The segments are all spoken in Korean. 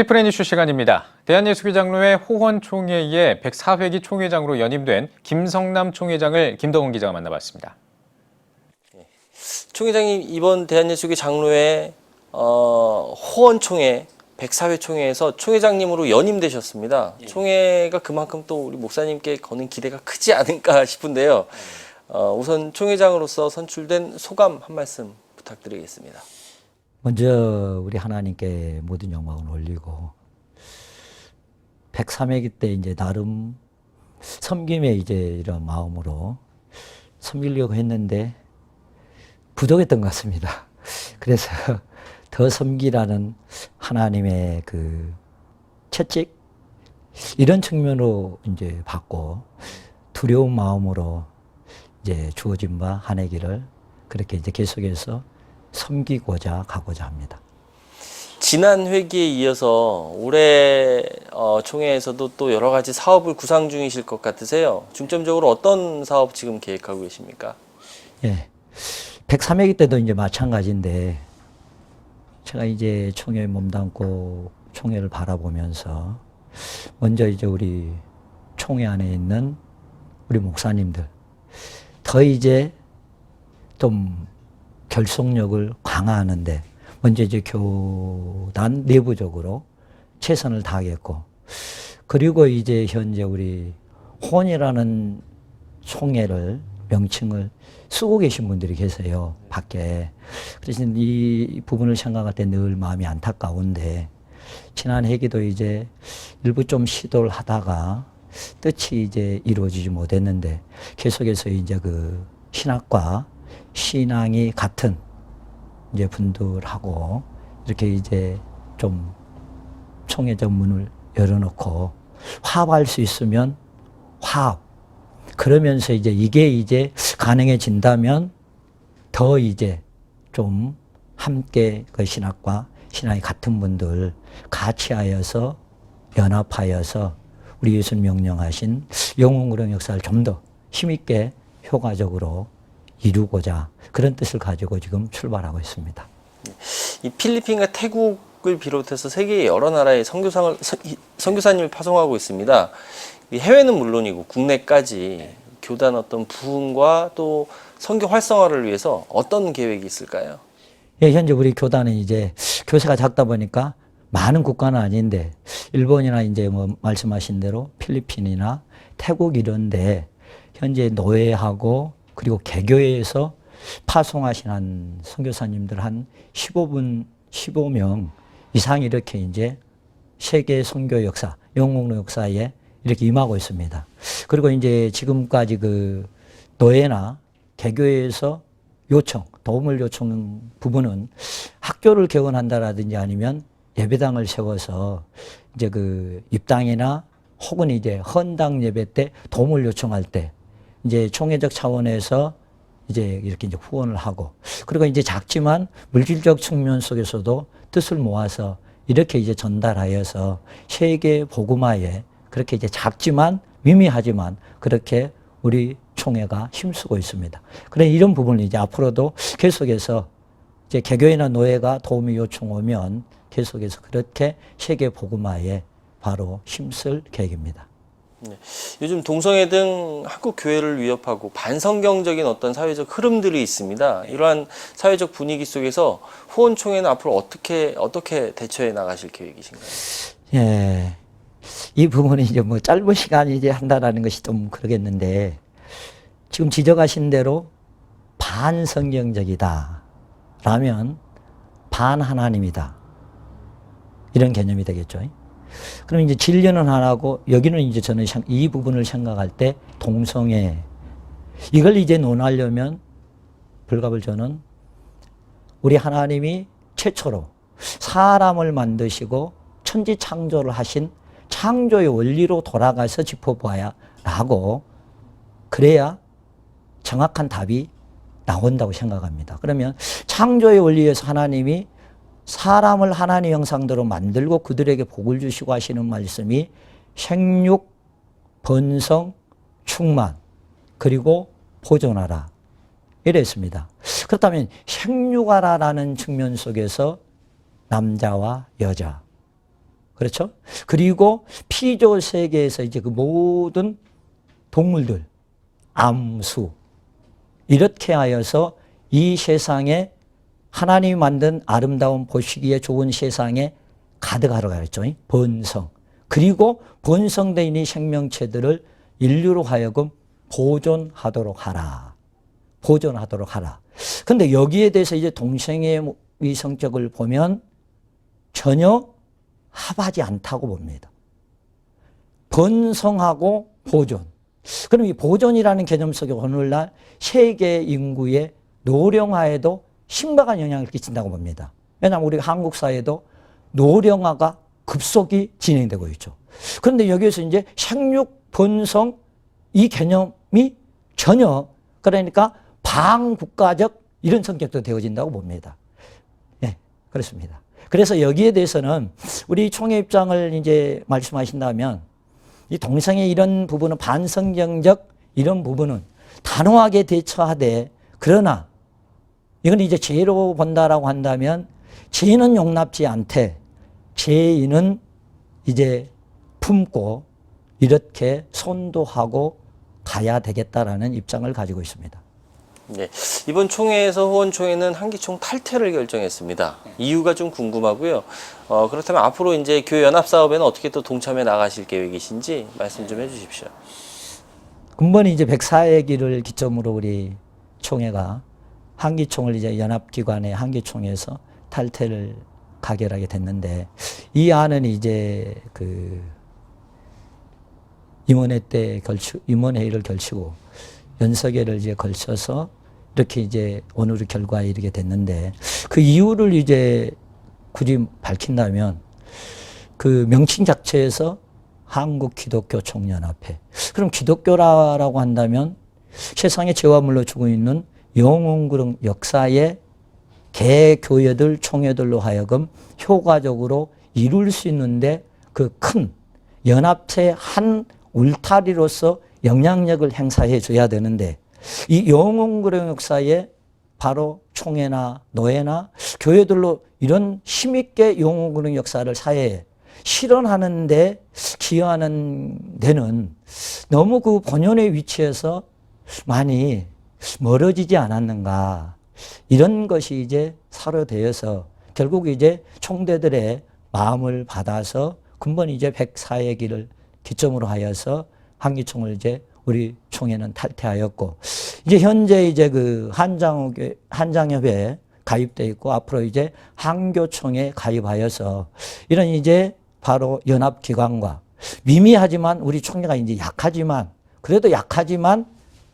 피플앤 이슈 시간입니다. 대한예수교 장로회 호헌 총회의 104회기 총회장으로 연임된 김성남 총회장을 김동훈 기자가 만나봤습니다. 총회장님 이번 대한예수교 장로회 어, 호원총회 104회 총회에서 총회장님으로 연임되셨습니다. 총회가 그만큼 또 우리 목사님께 거는 기대가 크지 않을까 싶은데요. 어, 우선 총회장으로서 선출된 소감 한 말씀 부탁드리겠습니다. 먼저 우리 하나님께 모든 영광을 올리고 103회기 때 이제 나름 섬김의 이제 이런 마음으로 섬기려고 했는데 부족했던 것 같습니다. 그래서 더 섬기라는 하나님의 그 채찍 이런 측면으로 이제 받고 두려운 마음으로 이제 주어진 바 한해 길을 그렇게 이제 계속해서 섬기고자 가고자 합니다. 지난 회기에 이어서 올해 어, 총회에서도 또 여러 가지 사업을 구상 중이실 것 같으세요. 중점적으로 어떤 사업 지금 계획하고 계십니까? 예. 103회기 때도 이제 마찬가지인데 제가 이제 총회에 몸담고 총회를 바라보면서 먼저 이제 우리 총회 안에 있는 우리 목사님들 더 이제 좀 결속력을 강화하는데 먼저 이제 교단 내부적으로 최선을 다하겠고 그리고 이제 현재 우리 혼이라는 총회를 명칭을 쓰고 계신 분들이 계세요 밖에. 그래서 이 부분을 생각할 때 늘 마음이 안타까운데 지난 회기도 이제 일부 좀 시도를 하다가 뜻이 이제 이루어지지 못했는데 계속해서 이제 그 신학과 신앙이 같은 이제 분들하고 이렇게 이제 좀 총회적 문을 열어놓고 화합할 수 있으면 화합. 그러면서 이제 이게 이제 가능해진다면 더 이제 좀 함께 그 신학과 신앙이 같은 분들 같이 하여서 연합하여서 우리 예수님 명령하신 영웅그런 역사를 좀 더 힘있게 효과적으로 이루고자 그런 뜻을 가지고 지금 출발하고 있습니다. 이 필리핀과 태국을 비롯해서 세계 여러 나라의 선교상을 선교사님을 파송하고 있습니다. 이 해외는 물론이고 국내까지 교단 어떤 부흥과 또 선교 활성화를 위해서 어떤 계획이 있을까요? 예, 현재 우리 교단은 이제 교세가 작다 보니까 많은 국가는 아닌데 일본이나 이제 뭐 말씀하신 대로 필리핀이나 태국 이런데 현재 노예하고 그리고 개교회에서 파송하신 한 선교사님들 한 15분 15명 이상 이렇게 이제 세계 선교 역사, 영국로 역사에 이렇게 임하고 있습니다. 그리고 이제 지금까지 그 노예나 개교회에서 요청, 도움을 요청 부분은 학교를 개원한다라든지 아니면 예배당을 세워서 이제 그 입당이나 혹은 이제 헌당 예배 때 도움을 요청할 때 이제 총회적 차원에서 이제 이렇게 이제 후원을 하고 그리고 이제 작지만 물질적 측면 속에서도 뜻을 모아서 이렇게 이제 전달하여서 세계 복음화에 그렇게 이제 작지만 미미하지만 그렇게 우리 총회가 힘쓰고 있습니다. 그래 이런 부분을 이제 앞으로도 계속해서 이제 개교회나 노예가 도움이 요청 오면 계속해서 그렇게 세계 복음화에 바로 힘쓸 계획입니다. 요즘 동성애 등 한국 교회를 위협하고 반성경적인 어떤 사회적 흐름들이 있습니다. 이러한 사회적 분위기 속에서 후원 총회는 앞으로 어떻게 어떻게 대처해 나가실 계획이신가요? 예. 이 부분이 이제 뭐 짧은 시간이 이제 한다라는 것이 좀 그러겠는데 지금 지적하신 대로 반성경적이다. 라면 반하나님이다. 이런 개념이 되겠죠. 그럼 이제 진리는 하나고 여기는 이제 저는 생- 이 부분을 생각할 때 동성애 이걸 이제 논하려면 불갑을 저는 우리 하나님이 최초로 사람을 만드시고 천지 창조를 하신 창조의 원리로 돌아가서 짚어봐야 라고 그래야 정확한 답이 나온다고 생각합니다. 그러면 창조의 원리에서 하나님이 사람을 하나님 형상대로 만들고 그들에게 복을 주시고 하시는 말씀이 생육, 번성, 충만, 그리고 보존하라. 이랬습니다. 그렇다면 생육하라라는 측면 속에서 남자와 여자, 그렇죠? 그리고 피조 세계에서 이제 그 모든 동물들, 암수, 이렇게 하여서 이 세상에 하나님이 만든 아름다운 보시기에 좋은 세상에 가득하러 가랬죠. 번성. 그리고 번성되어 있는 이 생명체들을 인류로 하여금 보존하도록 하라. 보존하도록 하라. 근데 여기에 대해서 이제 동생의 이 성격을 보면 전혀 합하지 않다고 봅니다. 번성하고 보존. 그럼 이 보존이라는 개념 속에 오늘날 세계 인구의 노령화에도 심각한 영향을 끼친다고 봅니다. 왜냐하면 우리 한국 사회도 노령화가 급속히 진행되고 있죠. 그런데 여기에서 이제 생육 번성 이 개념이 전혀 그러니까 방국가적 이런 성격도 되어진다고 봅니다. 예, 그렇습니다. 그래서 여기에 대해서는 우리 총회 입장을 이제 말씀하신다면 이 동성의 이런 부분은 반성경적 이런 부분은 단호하게 대처하되 그러나 이건 이제 죄로 본다라고 한다면 죄는 용납지 않되 죄인은 이제 품고 이렇게 손도하고 가야 되겠다라는 입장을 가지고 있습니다. 네. 이번 총회에서 호원총회는 한기총 탈퇴를 결정했습니다. 이유가 좀 궁금하고요. 어, 그렇다면 앞으로 이제 교회 연합 사업에는 어떻게 또 동참해 나가실 계획이신지 말씀 좀 해주십시오. 근본이 이제 104회기를 기점으로 우리 총회가 한기총을 이제 연합기관의 한기총에서 탈퇴를 가결하게 됐는데 이 안은 이제 그 임원회 때 걸치 임원회의를 걸치고 연석회를 이제 걸쳐서 이렇게 이제 오늘의 결과에 이르게 됐는데 그 이유를 이제 굳이 밝힌다면 그 명칭 자체에서 한국 기독교 총연합회. 그럼 기독교라고 한다면 세상에 죄와 물로 죽어 있는 영웅 그런 역사의 개교회들 총회들로 하여금 효과적으로 이룰 수 있는데 그 큰 연합체 한 울타리로서 영향력을 행사해 줘야 되는데 이 영웅 그런 역사에 바로 총회나 노예나 교회들로 이런 힘있게 영웅 그런 역사를 사회에 실현하는데 기여하는 데는 너무 그 본연의 위치에서 많이 멀어지지 않았는가. 이런 것이 이제 사료되어서 결국 이제 총대들의 마음을 받아서 근본 이제 104의 길을 기점으로 하여서 한기총을 이제 우리 총회는 탈퇴하였고 이제 현재 이제 그 한장협회 한장협회에 가입돼 있고 앞으로 이제 한교총에 가입하여서 이런 이제 바로 연합 기관과 미미하지만 우리 총회가 이제 약하지만 그래도 약하지만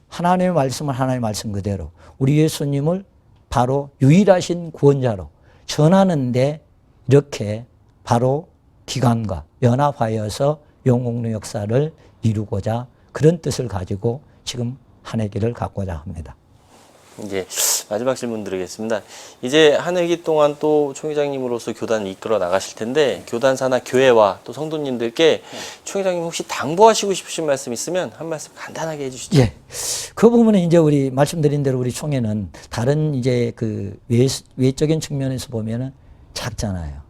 하나님의 말씀을 하나님의 말씀 그대로 우리 예수님을 바로 유일하신 구원자로 전하는데 이렇게 바로 기관과 연합하여서 영웅의 역사를 이루고자 그런 뜻을 가지고 지금 한 해기를 갖고자 합니다. 이제 마지막 질문 드리겠습니다. 이제 한 회기 동안 또 총회장님으로서 교단을 이끌어 나가실 텐데 교단 사나 교회와 또 성도님들께 총회장님 혹시 당부하시고 싶으신 말씀 있으면 한 말씀 간단하게 해주시죠. 예. 그 부분은 이제 우리 말씀드린 대로 우리 총회는 다른 이제 그 외, 외적인 측면에서 보면은 작잖아요.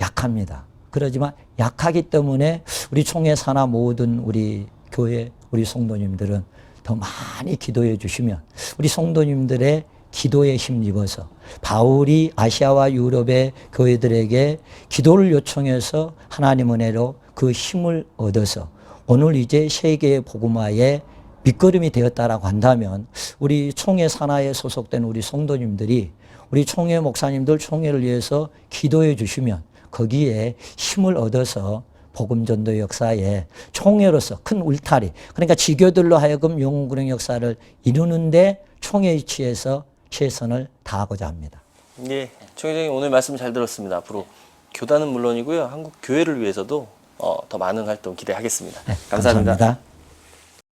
약합니다. 그러지만 약하기 때문에 우리 총회 산하 모든 우리 교회 우리 성도님들은 더 많이 기도해 주시면 우리 성도님들의 기도에 힘입어서 바울이 아시아와 유럽의 교회들에게 기도를 요청해서 하나님 은혜로 그 힘을 얻어서 오늘 이제 세계의 복음화에 밑거름이 되었다라고 한다면 우리 총회 산하에 소속된 우리 성도님들이 우리 총회 목사님들 총회를 위해서 기도해 주시면 거기에 힘을 얻어서 복음 전도 역사에 총회로서 큰 울타리 그러니까 지교들로 하여금 영웅그령 역사를 이루는데 총회 위치에서 최선을 다하고자 합니다. 예, 총회장님 오늘 말씀 잘 들었습니다. 앞으로 교단은 물론이고요, 한국 교회를 위해서도 어, 더 많은 활동 기대하겠습니다. 네, 감사합니다. 감사합니다.